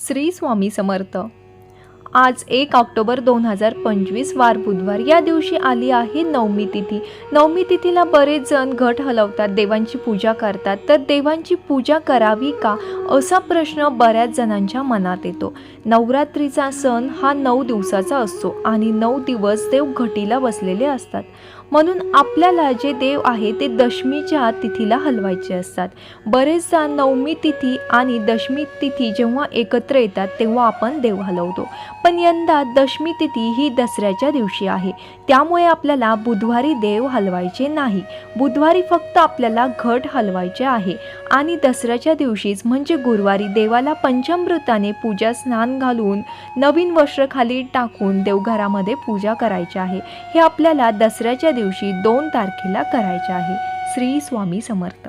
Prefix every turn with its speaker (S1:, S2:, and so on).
S1: श्री स्वामी समर्थ. आज एक ऑक्टोबर दोन हजार पंचवीस वार बुधवार. या दिवशी आली आहे नवमी तिथी. नवमी तिथीला बरेच जण घट हलवतात देवांची पूजा करतात. तर देवांची पूजा करावी का? असा प्रश्न बऱ्याच जणांच्या मनात येतो. नवरात्रीचा सण हा नऊ दिवसाचा असतो आणि नऊ दिवस देव घटीला बसलेले असतात. म्हणून आपल्याला जे देव आहे ते दशमीच्या तिथीला हलवायचे असतात. बरेचदा नवमी तिथी आणि दशमी तिथी जेव्हा एकत्र येतात तेव्हा आपण देव हलवतो. पण यंदा दशमी तिथी ही दसऱ्याच्या दिवशी आहे. त्यामुळे आपल्याला बुधवारी देव हलवायचे नाही. बुधवारी फक्त आपल्याला घट हलवायचे आहे आणि दसऱ्याच्या दिवशीच म्हणजे गुरुवारी देवाला पंचामृताने पूजा स्नान घालून नवीन वस्त्र खाली टाकून देवघरामध्ये पूजा करायची आहे. हे आपल्याला दसऱ्याच्या दिवशी दोन तारखेला करायचे आहे. श्री स्वामी समर्थ.